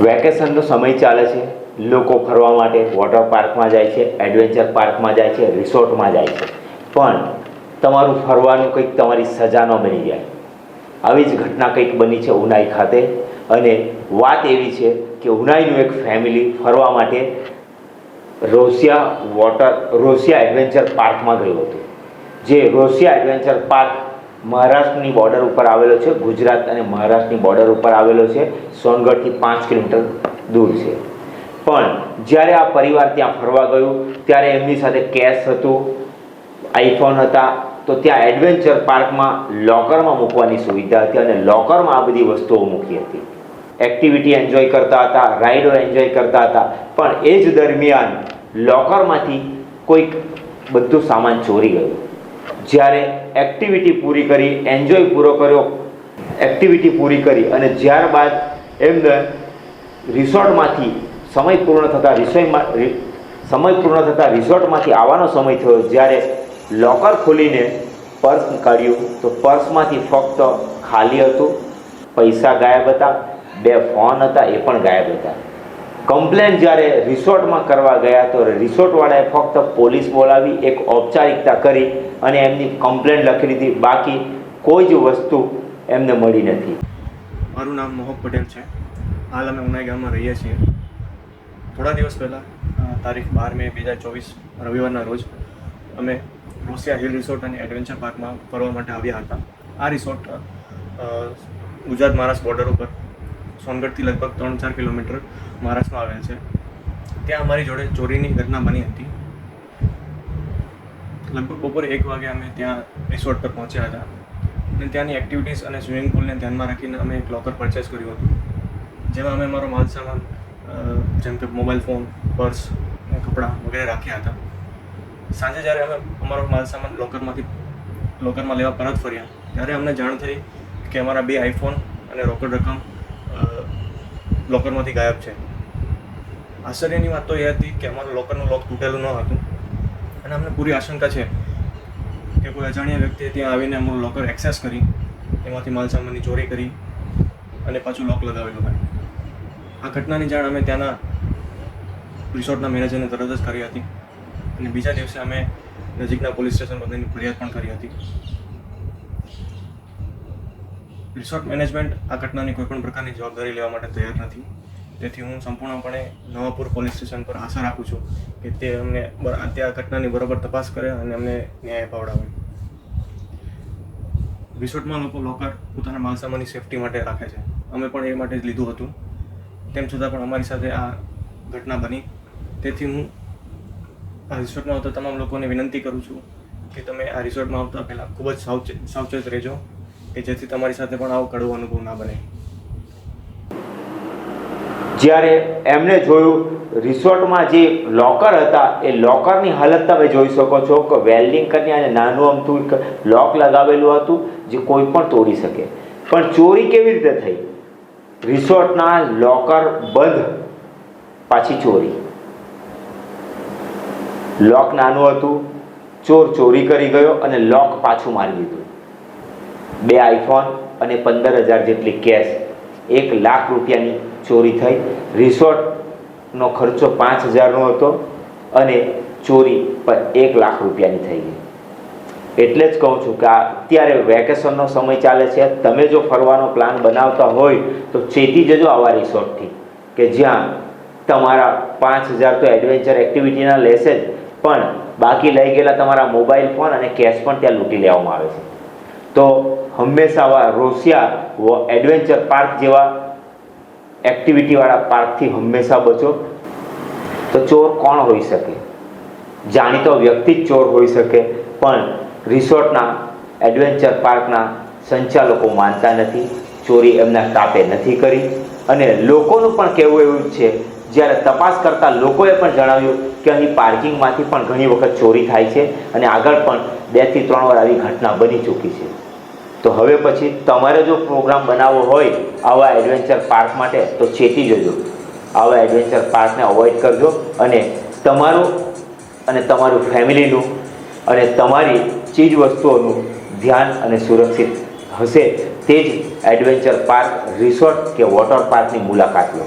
વેકેશનનો સમય ચાલે છે. લોકો ફરવા માટે વોટર પાર્કમાં જાય છે, એડવેન્ચર પાર્કમાં જાય છે, રિસોર્ટમાં જાય છે. પણ તમારું ફરવાનું કંઈક તમારી સજા ન બની જાય. આવી જ ઘટના કંઈક બની છે ઉનાઈ ખાતે. અને વાત એવી છે કે ઉનાઈનું એક ફેમિલી ફરવા માટે રોસિયા વોટર, રોસિયા એડવેન્ચર પાર્કમાં ગયું હતું. જે રોસિયા એડવેન્ચર પાર્ક મહારાષ્ટ્રની બોર્ડર ઉપર આવેલો છે, ગુજરાત અને મહારાષ્ટ્રની બોર્ડર ઉપર આવેલો છે, સોનગઢથી પાંચ કિલોમીટર દૂર છે. પણ જ્યારે આ પરિવાર ત્યાં ફરવા ગયું, ત્યારે એમની સાથે કેશ હતું, આઈફોન હતા, તો ત્યાં એડવેન્ચર પાર્કમાં લોકરમાં મૂકવાની સુવિધા હતી અને લોકરમાં આ બધી વસ્તુઓ મૂકી હતી. એક્ટિવિટી એન્જોય કરતા હતા, રાઈડો એન્જોય કરતા હતા, પણ એ જ દરમિયાન લોકરમાંથી કોઈક બધું સામાન ચોરી ગયું. જ્યારે એક્ટિવિટી પૂરી કરી એન્જોય પૂરો કર્યો એક્ટિવિટી પૂરી કરી અને ત્યારબાદ એમને રિસોર્ટમાંથી સમય પૂર્ણ થતાં રિસોયમાં સમય પૂર્ણ થતાં રિસોર્ટમાંથી આવવાનો સમય થયો. જ્યારે લોકર ખોલીને પર્સ કાઢ્યું, તો પર્સમાંથી ફક્ત ખાલી હતું, પૈસા ગાયબ હતા, બે ફોન હતા, એ પણ ગાયબ હતા. કમ્પ્લેન જ્યારે રિસોર્ટમાં કરવા ગયા તો રિસોર્ટવાળાએ ફક્ત પોલીસ બોલાવી, એક ઔપચારિકતા કરી અને એમની કમ્પ્લેન લખી દીધી. બાકી કોઈ જ વસ્તુ એમને મળી નથી. મારું નામ મોહક પટેલ છે. હાલ અમે ઉનાઈ ગામમાં રહીએ છીએ. થોડા દિવસ પહેલાં તારીખ બાર મે બે હજાર ચોવીસ, રવિવારના રોજ, અમે રોસિયા હિલ રિસોર્ટ અને એડવેન્ચર પાર્કમાં ફરવા માટે આવ્યા હતા. આ રિસોર્ટ ગુજરાત મહારાષ્ટ્ર બોર્ડર ઉપર સોનગઢથી લગભગ ત્રણ ચાર કિલોમીટર મહારાષ્ટ્રમાં આવેલ છે. ત્યાં અમારી જોડે ચોરીની ઘટના બની હતી. લગભગ બપોરે એક વાગે અમે ત્યાં રિસોર્ટ પર પહોંચ્યા હતા. અને ત્યાંની એક્ટિવિટીઝ અને સ્વિમિંગ પુલને ધ્યાનમાં રાખીને અમે એક લોકર પરચેસ કર્યું હતું. જેમાં અમે અમારો માલ સામાન જેમ કે મોબાઈલ ફોન પર્સ કપડાં વગેરે રાખ્યા હતા. સાંજે જ્યારે અમે અમારો માલ સામાન લોકરમાંથી લોકરમાં લેવા પરત ફર્યા, ત્યારે અમને જાણ થઈ કે અમારા બે આઈફોન અને રોકડ રકમ લોકરમાંથી ગાયબ છે. આશ્ચર્યની વાત તો એ હતી કે અમારું લોકરનું લોક તૂટેલું ન હતું. અને અમને પૂરી આશંકા છે કે કોઈ અજાણ્યા વ્યક્તિએ ત્યાં આવીને અમારું લોકર એક્સેસ કરી, એમાંથી માલ સામાનની ચોરી કરી અને પાછું લોક લગાવેલું હોય. આ ઘટનાની જાણ અમે ત્યાંના રિસોર્ટના મેનેજરને તરત જ કરી હતી. અને બીજા દિવસે અમે નજીકના પોલીસ સ્ટેશન પર ફરિયાદ પણ કરી હતી. રિસોર્ટ મેનેજમેન્ટ આ ઘટનાની કોઈપણ પ્રકારની જવાબદારી લેવા માટે તૈયાર નથી. તેથી હું સંપૂર્ણપણે નવાપુર પોલીસ સ્ટેશન પર આશા રાખું છું કે તે અમને તે આ ઘટનાની બરાબર તપાસ કરે અને અમને ન્યાય અપાવડાવે રિસોર્ટમાં લોકો લોકર પોતાના માલસામાનની સેફટી માટે રાખે છે. અમે પણ એ માટે જ લીધું હતું. તેમ છતાં પણ અમારી સાથે આ ઘટના બની. તેથી હું આ રિસોર્ટમાં આવતા તમામ લોકોને વિનંતી કરું છું કે તમે આ રિસોર્ટમાં આવતા પહેલાં ખૂબ જ સાવચેત સાવચેત રહેજો. કે જેથી તમારી સાથે પણ આવો કડવો અનુભવ ના બને. જ્યારે એમણે જોયું, રિસોર્ટમાં જે લોકર હતા, એ લોકરની હાલત તમે જોઈ શકો છો કે વેલ્ડિંગ કરીને અને નાનું અમથું લોક લગાવેલું હતું, જે કોઈ પણ તોડી શકે. પણ ચોરી કેવી રીતે થઈ? રિસોર્ટના લોકર બંધ, પાછી ચોરી. લોક નાનું હતું, ચોર ચોરી કરી ગયો અને લોક પાછું મારી દીધું. બે આઈફોન અને પંદર હજાર જેટલી કેશ એક લાખ રૂપિયાની ચોરી થઈ. રિસોર્ટનો ખર્ચો પાંચ હજારનો હતો અને ચોરી પણ એક લાખ રૂપિયાની થઈ ગઈ. એટલે જ કહું છું કે અત્યારે વેકેશનનો સમય ચાલે છે. તમે જો ફરવાનો પ્લાન બનાવતા હોય તો ચેતી જજો આવા રિસોર્ટથી, કે જ્યાં તમારા પાંચ હજાર તો એડવેન્ચર એક્ટિવિટીના લેશે જ, પણ બાકી લઈ ગયેલા તમારા મોબાઈલ ફોન અને કેશ પણ ત્યાં લૂંટી લેવામાં આવે છે. તો હંમેશા આવા રોસિયા વ- એડવેન્ચર પાર્ક જેવા એક્ટિવિટીવાળા પાર્કથી હંમેશા બચો. તો ચોર કોણ હોઈ શકે? જાણીતો વ્યક્તિ જ ચોર હોઈ શકે, પણ રિસોર્ટના એડવેન્ચર પાર્કના સંચાલકો માનતા નથી, ચોરી એમના સ્ટાફે નથી કરી, અને લોકોનું પણ કહેવું એવું છે, જ્યારે તપાસ કરતા લોકોએ પણ જણાવ્યું કે અહીં પાર્કિંગમાંથી પણ ઘણી વખત ચોરી થાય છે, અને આગળ પણ બેથી ત્રણ વાર આવી ઘટના બની ચૂકી છે. તો હવે પછી તમારે જો પ્રોગ્રામ બનાવવો હોય આવા એડવેન્ચર પાર્ક માટે, તો ચેતી જજો. આવા એડવેન્ચર પાર્કને અવોઇડ કરજો અને તમારું અને તમારું ફેમિલીનું અને તમારી ચીજ વસ્તુઓનું ધ્યાન અને સુરક્ષિત હશે. તે જ એડવેન્ચર પાર્ક રિસોર્ટ કે વોટર પાર્કની મુલાકાત લો.